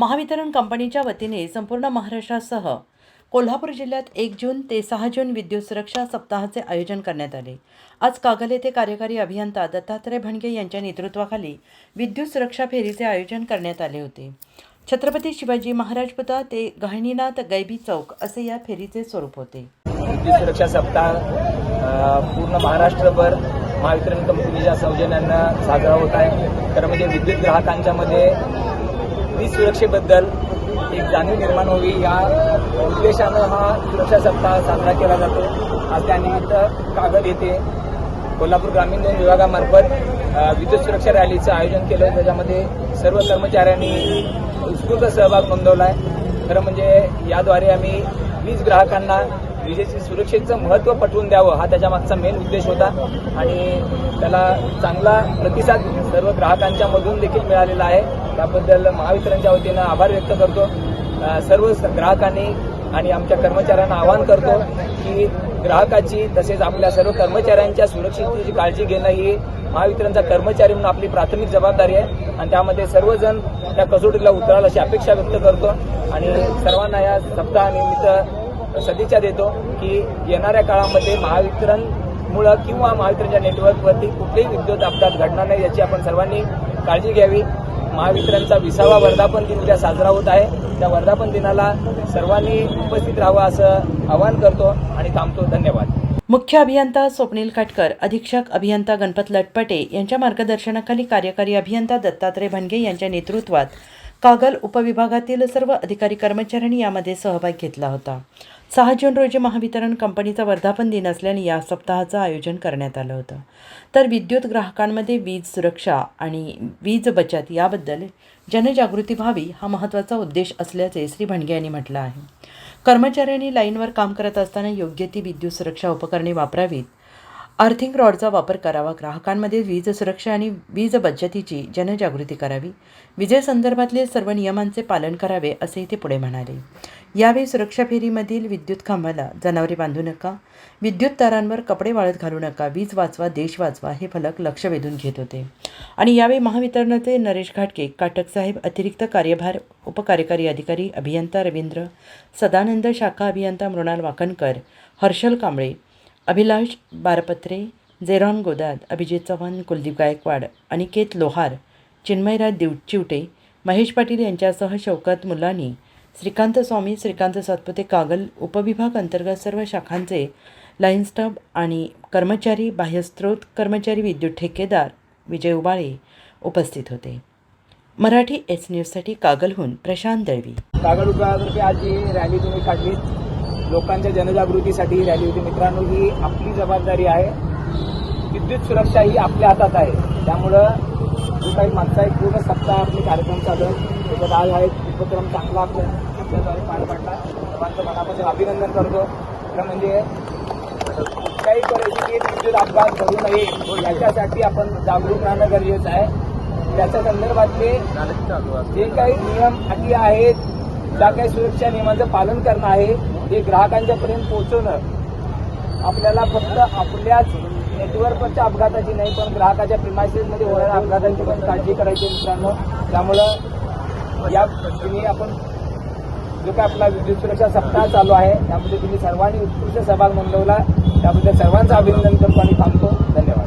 महावितरण कंपनीच्या वतीने संपूर्ण महाराष्ट्रासह कोल्हापूर जिल्ह्यात एक जून ते सहा जून विद्युत सुरक्षा सप्ताहाचे आयोजन करण्यात आले. आज कागल येथे कार्यकारी अभियंता दत्तात्रय भणगे यांच्या नेतृत्वाखाली विद्युत सुरक्षा फेरीचे आयोजन करण्यात आले होते. छत्रपती शिवाजी महाराज पुता ते गहिनीनाथ गैबी चौक असे या फेरीचे स्वरूप होते. विद्युत सुरक्षा सप्ताह पूर्ण महाराष्ट्रभर महावितरण कंपनीच्या सौजन्यानं साजरा होत आहे. तर म्हणजे विद्युत ग्राहकांच्या मध्ये वीज सुरक्षेबद्दल एक जाणीव निर्माण व्हावी या उद्देशानं हा सुरक्षा सप्ताह साजरा केला जातो. आज त्यानिमित्त कागद येथे कोल्हापूर ग्रामीण दोन विभागामार्फत विद्युत सुरक्षा रॅलीचं आयोजन केलं. त्याच्यामध्ये सर्व कर्मचाऱ्यांनी उत्स्फूर्त सहभाग नोंदवला आहे खरं म्हणजे याद्वारे आम्ही वीज ग्राहकांना विजेची सुरक्षेचं महत्त्व पटवून द्यावं हा त्याच्यामागचा मेन उद्देश होता. आणि त्याला चांगला प्रतिसाद सर्व ग्राहकांच्या मधून देखील मिळालेला आहे. त्याबद्दल महावितरणच्या वतीनं आभार व्यक्त करतो. सर्व स- ग्राहकांनी आणि आमच्या कर्मचाऱ्यांना आवाहन करतो की ग्राहकाची तसेच आपल्या सर्व कर्मचाऱ्यांच्या सुरक्षिततेची काळजी घेणं ही महावितरणचा कर्मचारी म्हणून आपली प्राथमिक जबाबदारी आहे. आणि त्यामध्ये सर्वजण त्या कसोटीला उतराल अशी अपेक्षा व्यक्त करतो. आणि सर्वांना या सप्ताहानिमित्त सदिच्छा देतो की येणाऱ्या काळामध्ये महावितरण मुळे किंवा महावितरणच्या नेटवर्कवरती कुठलेही विद्युत अपघात घडणार नाही याची आपण सर्वांनी काळजी घ्यावी. महावितरणचा विसावा वर्धापन दिन उद्या साजरा होत आहे. त्या वर्धापन दिनाला सर्वांनी उपस्थित राहावं असं आवाहन करतो आणि थांबतो. धन्यवाद. मुख्य अभियंता स्वप्नील काटकर अधीक्षक अभियंता गणपत लटपटे यांच्या मार्गदर्शनाखाली कार्यकारी अभियंता दत्तात्रय भनगे यांच्या नेतृत्वात कागल उपविभागातील सर्व अधिकारी कर्मचाऱ्यांनी यामध्ये सहभाग घेतला होता. सहा जून रोजी महावितरण कंपनीचा वर्धापन दिन असल्याने या सप्ताहाचं आयोजन करण्यात आलं होतं. तर विद्युत ग्राहकांमध्ये वीज सुरक्षा आणि वीज बचत याबद्दल जनजागृती व्हावी हा महत्त्वाचा उद्देश असल्याचे श्री भंडगे यांनी म्हटलं आहे. कर्मचाऱ्यांनी लाईनवर काम करत असताना योग्य ती विद्युत सुरक्षा उपकरणे वापरावीत आर्थिंग रॉडचा वापर करावा ग्राहकांमध्ये वीज सुरक्षा आणि वीज बचतीची जनजागृती करावी विजेसंदर्भातले सर्व नियमांचे पालन करावे असे ते पुढे म्हणाले. यावेळी सुरक्षा फेरीमधील विद्युत खांबाला जनावरे बांधू नका विद्युत तारांवर कपडे वाळत घालू नका वीज वाचवा देश वाचवा हे फलक लक्ष वेधून घेत होते. आणि यावेळी महावितरणाचे नरेश घाटके काटकसाहेब अतिरिक्त कार्यभार उपकार्यकारी अधिकारी अभियंता रवींद्र सदानंद शाखा अभियंता मृणाल वाकणकर हर्षल कांबळे अभिलाष बारपत्रे झेरॉन गोदाद अभिजित चव्हाण कुलदीप गायकवाड अनिकेत लोहार चिन्मयराज दिव चिवटे महेश पाटील यांच्यासह शौकत मुलानी श्रीकांत स्वामी श्रीकांत सातपुते कागल उपविभाग अंतर्गत सर्व शाखांचे लाईन स्टब आणि कर्मचारी बाह्यस्त्रोत कर्मचारी विद्युत ठेकेदार विजय उबाळे उपस्थित होते. मराठी एस न्यूजसाठी कागलहून प्रशांत दळवी. कागल उपविभागातर्फे आज जी रॅली तुम्ही काढली लोकांच्या जनजागृतीसाठी ही रॅली होती. मित्रांनो ही आपली जबाबदारी आहे. विद्युत सुरक्षा ही आपल्या हातात आहे. त्यामुळं जो काही मागचा एक पूर्ण सप्ताह आपले कार्यक्रम चालू त्याच्यात आज हा एक उपक्रम चांगला आपण आपल्याद्वारे पार पाडला. सर्वांचं मनापासून अभिनंदन करतो. खरं म्हणजे कुठल्याही परिस्थितीत विद्युत अपघात घडू नये याच्यासाठी आपण जागरूक राहणं गरजेचं आहे. त्याच्या संदर्भातले जे काही नियम अटी आहेत ज्या काही सुरक्षा नियमांचं पालन करणं आहे हे ग्राहकांच्या पर्यंत पोहोचवणं आपल्याला फक्त आपल्याच नेटवर्कवरच्या अपघाताची नाही पण ग्राहकाच्या प्रिमायसेसमध्ये होणाऱ्या अपघातांची पण काळजी करायची मित्रांनो. त्यामुळं या तुम्ही आपण जो काय आपला विद्युत सुरक्षा सप्ताह चालू आहे त्यामध्ये तुम्ही सर्वांनी उत्कृष्ट सहभाग नोंदवला. त्याबद्दल सर्वांचं अभिनंदन करतो आणि थांबतो. धन्यवाद.